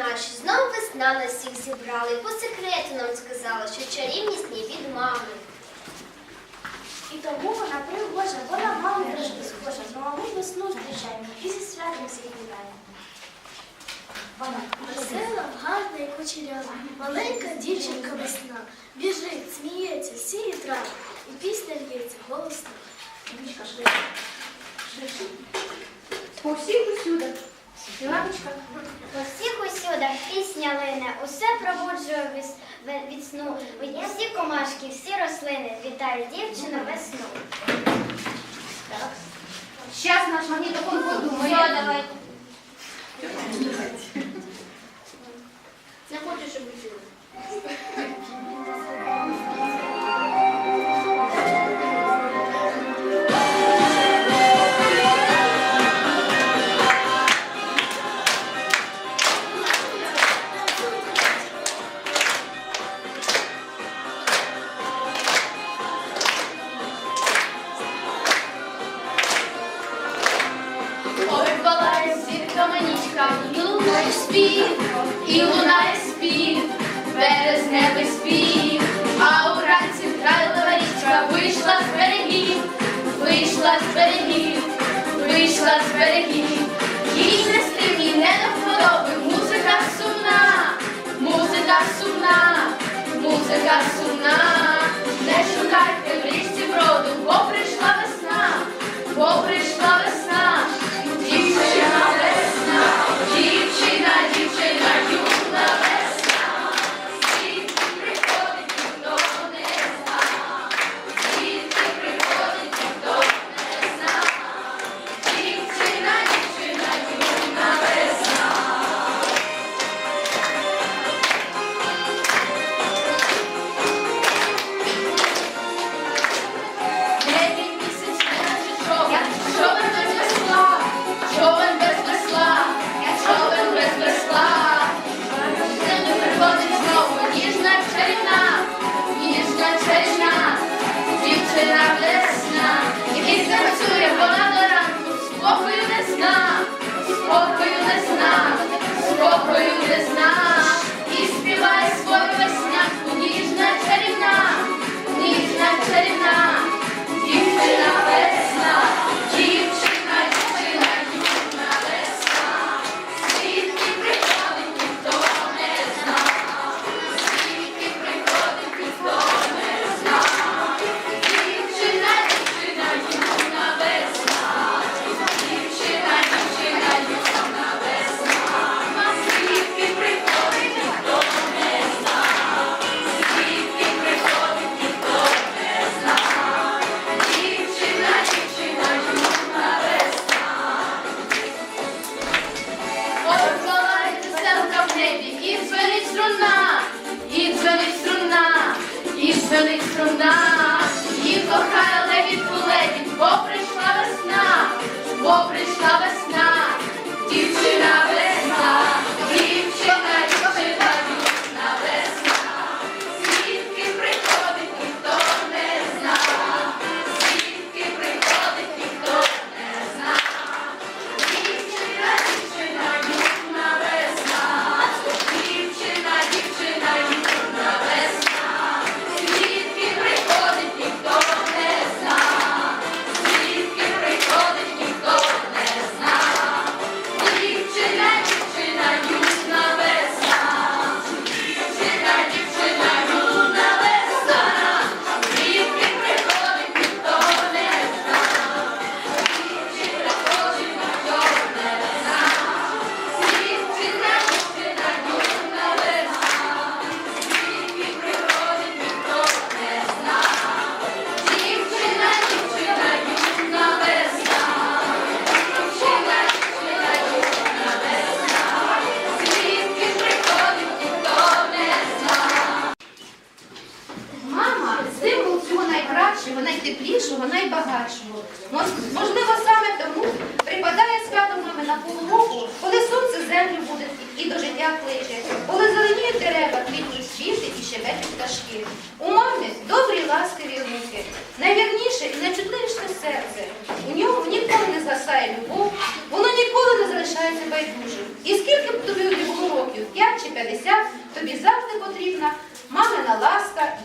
наші, знов весна нас всіх зібрала і по секрету нам сказала, що чарівність не від мами. І тому вона пригожа, вона мама теж схожа, ну, з мами весну зустрічаємо і зі святом всіх вітаємо. Вона весела, гарна і кучерява, маленька дівчинка весна. Біжить, сміється, сіє трави, і пісня лється голосно. По всіх усюди. Лапочка. По всіх усюдах пісня лине, усе пробуджує від сну. Всі комашки, всі рослини вітають дівчину весну. Так. Зараз наш магнітофон подумає. bring is now.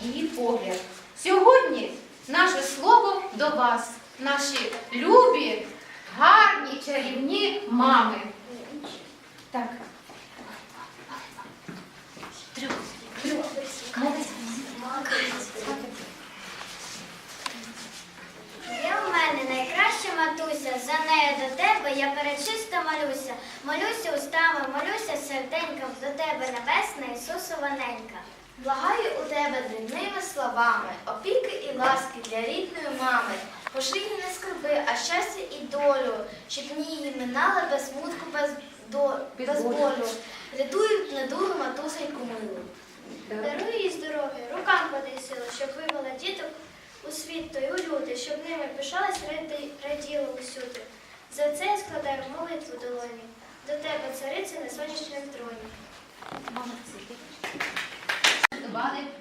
Її погляд. Сьогодні наше слово до вас, наші любі, гарні, чарівні мами. Так. Трьох. Трьох. Є у мене найкраща матуся, за нею до тебе я перечисто молюся. Молюся устами, молюся серденьком, до тебе небесна Ісусова ненька. Благаю у тебе дрібними словами, опіки і ласки для рідної мами. Пошли їй не скарби, а щастя і долю, щоб ні її минали без смутку, без, до, без болю. Рятують недугу матусеньку милу. Даруй їй здоров'я, рукам щоб вивела діток у світ той у люди, щоб ними пишалась раді- раділо усюди. За це я складаю молитву долоні. До тебе, цариця на сонячному троні.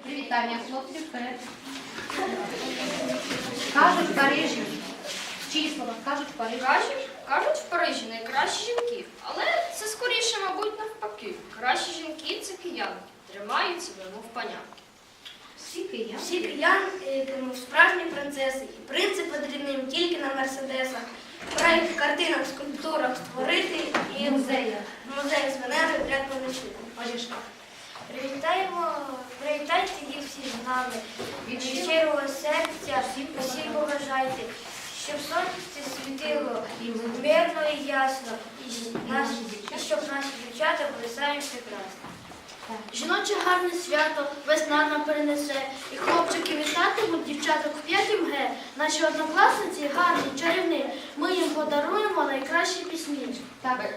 Привітання хлопців вперед. Кажуть в Парижі. Чиї слова? Кажуть в Парижі. Кажуть, кажуть в Парижі найкращі жінки, але це скоріше, мабуть, навпаки. Кращі жінки це киянки, тримають себе, мов паня. Всі кияни. Всі кияни справжні принцеси, і принцип потрібним тільки на мерседесах. Проект картинах, скульптурах створити і Музеї. музей з Венери поночі. Олішка. Привітаємо, привітайте їх всі з нами. Від щирого серця всім побажайте, щоб сонце світило мирно і ясно, і, наші, і щоб наші дівчата були самі прекрасні. Жіноче гарне свято весна нам перенесе, і хлопчики вітатимуть дівчаток в 5 г. Наші однокласниці гарні, чарівні. Ми їм подаруємо найкращі пісні. Так.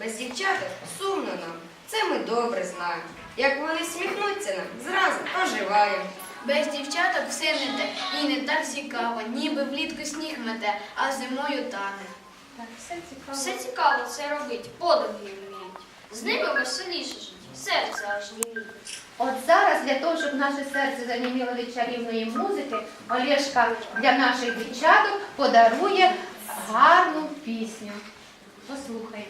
Без дівчаток сумно нам. Це ми добре знаємо. Як вони сміхнуться нам, зразу оживаємо. Без дівчаток все не те і не так цікаво, ніби влітку сніг мете, а зимою тане. Так, все цікаво. Все цікаво це робить, подруги вміють. З ними веселіше серце аж ніє. От зараз для того, щоб наше серце заніміло від чарівної музики, Олешка для наших дівчаток подарує гарну пісню. Послухаємо.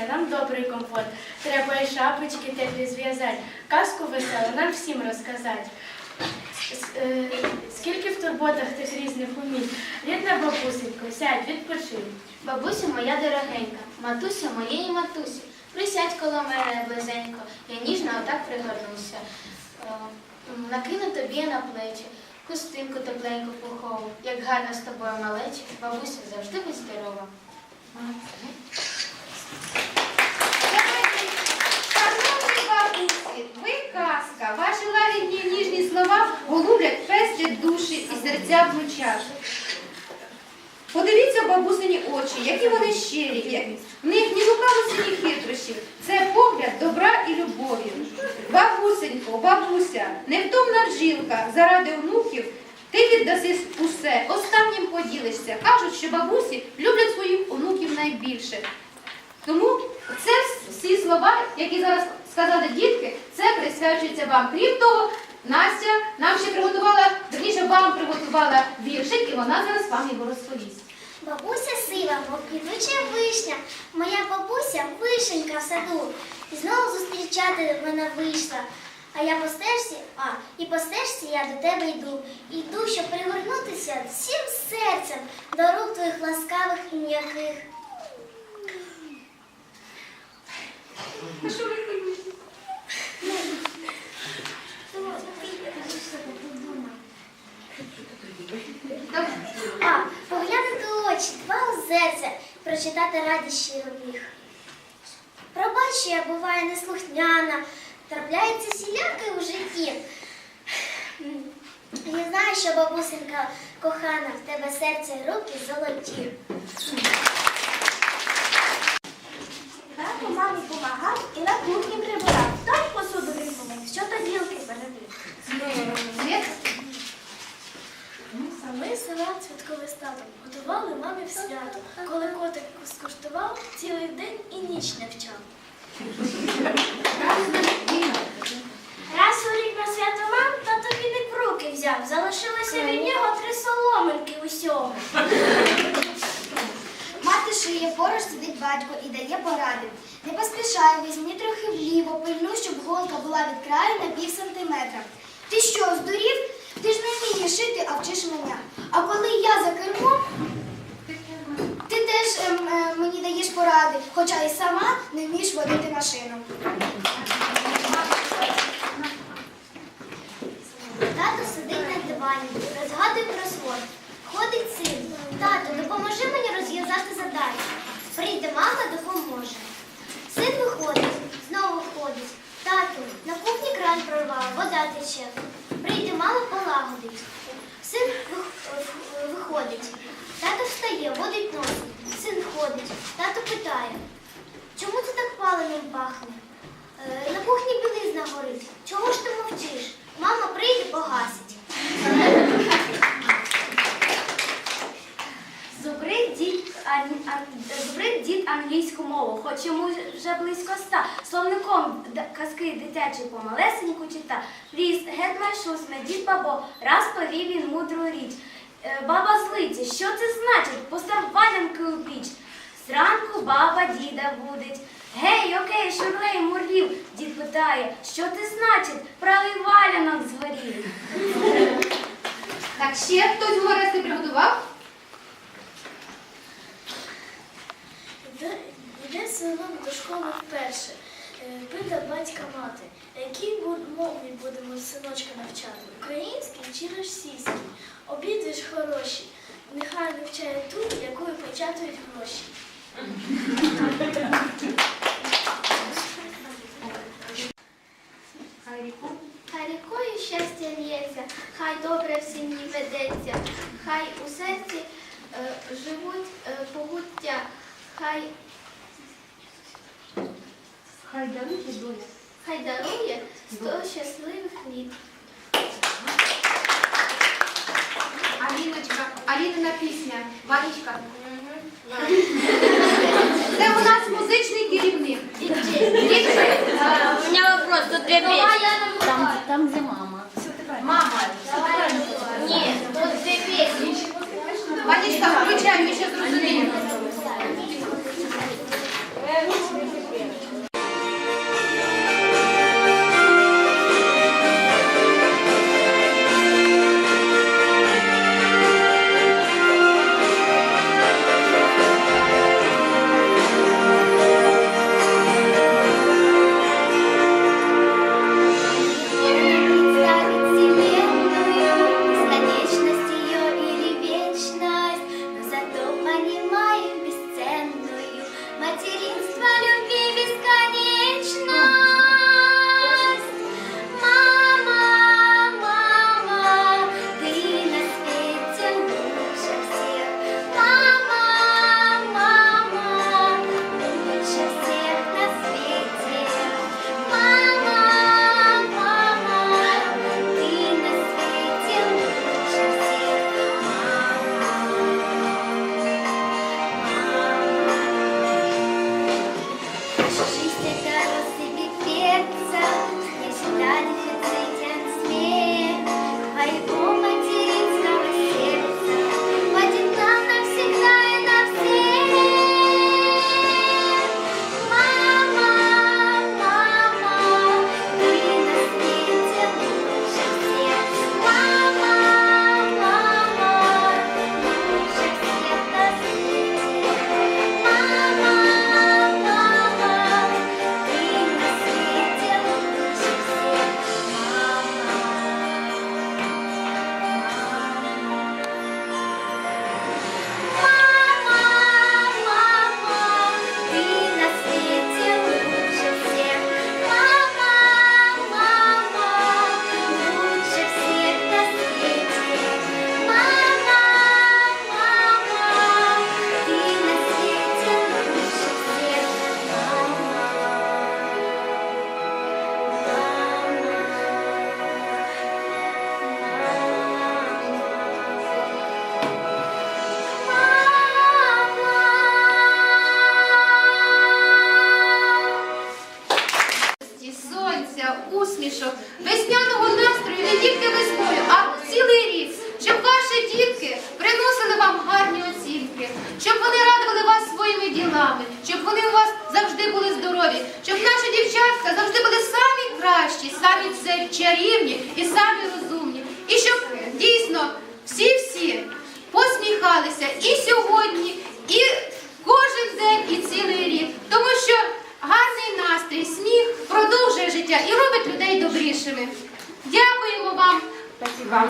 Варить нам добрий комфорт. Треба і шапочки теплі зв'язати, казку веселу нам всім розказати. Е, Скільки в турботах тих різних умінь. Рідна бабусенько, сядь, відпочинь. Бабусю моя дорогенька, матуся моєї матусі, присядь коло мене близенько, я ніжно отак пригорнуся. Е, Накину тобі на плечі, хустинку тепленьку пухову, як гарно з тобою малечі, бабуся завжди будь здорова. Бабусі, ви казка. Ваші лагідні ніжні слова голублять пестрі душі і серця в лучах. Подивіться бабусині очі, які вони щирі, в них ні лукавості, ні хитрощів. Це погляд добра і любові. Бабусенько, бабуся, невтомна бджілка, заради онуків ти віддаси усе, останнім поділишся. Кажуть, що бабусі люблять своїх онуків найбільше. Тому це всі слова, які зараз сказали дітки, це присвячується вам. Крім того, Настя нам ще приготувала, верніше вам приготувала віршик, і вона зараз вам його розповість. Бабуся сива, квітуча вишня, моя бабуся вишенька в саду. І знову зустрічати мене вийшла. А я по стежці, а, і по стежці я до тебе йду. Йду, щоб пригорнутися всім серцем до рук твоїх ласкавих і м'яких. А, поглянути у очі, два озерця, прочитати радість щиро міг. Пробач, я буваю неслухняна, трапляється сіляки у житті. Я знаю, що бабусенька кохана, в тебе серце і руки золоті. Тато мамі помагав і на кухні прибирав. Той посуду він помив, що тарілки перебив. Ми салат святковий з татом готували мамі в свято. Коли котик скуштував, цілий день і ніч не вчав. Раз у рік на свято мам тато віник в руки взяв. Залишилося від нього три соломинки усього. Мати шиє, поруч сидить батько і дає поради. Не поспішай, візьми трохи вліво, пильнуй, щоб голка була від краю на пів сантиметра. Ти що, здурів? Ти ж не вмієш шити, а вчиш мене. А коли я за кермом, ти теж ем, е, мені даєш поради, хоча і сама не вмієш водити машину. Тато сидить на дивані, розгадує кросворд. Ходить син. Тато, допоможи мені розв'язати задачу. Прийде мама, допоможе. Син виходить, знову входить. Тату, на кухні кран прорвав, вода тече. Прийде мама, полагодить. Син вих- е, виходить. Тато встає, водить нос. Син ходить. Тато питає, чому це так паленим пахне? Е, На кухні білизна горить. Чого ж ти мовчиш? Мама прийде, погасить. Зубрить дід, ан- ан- зубрить дід англійську мову, хоч йому вже близько ста. Словником д- казки дитячі помалесеньку чита. Ліс, гет май дід бабо, раз повів він мудру річ. Е, Баба злиться, що це значить? Постав валянки у піч. Зранку баба діда будить. Гей, окей, шурлей, мурлів. Дід питає, що це значить? Правий валянок згорів. Так, ще хтось гумористи приготував? Йде, йде синок до школи вперше. Е, Пита батька мати, якій бу- мові будемо синочка навчати? Українській чи російській? Обіди ж хороші. Нехай навчає ту, якою печатують гроші. Хай рікою щастя лється, хай добре в сім'ї ведеться, хай у серці е, живуть е, погуття, хай Хай дарує доля. Хай дарує сто щасливих літ. Аліночка, Алінина пісня. Ванечка. Це у нас музичний керівник. Дітки, У мене вопрос, тут дві Там, Там, где мама. Мама. Ні, тут дві пісні. Ванечка, включай, ми ще зрозуміємо. Усмішок, весняного настрою не тільки весною, а цілий рік. Щоб ваші дітки приносили вам гарні оцінки, щоб вони радували вас своїми ділами, щоб вони у вас завжди були здорові, щоб наші дівчатка завжди були самі кращі, самі чарівні і самі розумні. І щоб дійсно всі-всі посміхалися і сьогодні, і кожен день, і цілий рік. Тому що гарний настрій, сміх життя і робить людей добрішими. Дякуємо вам. Вам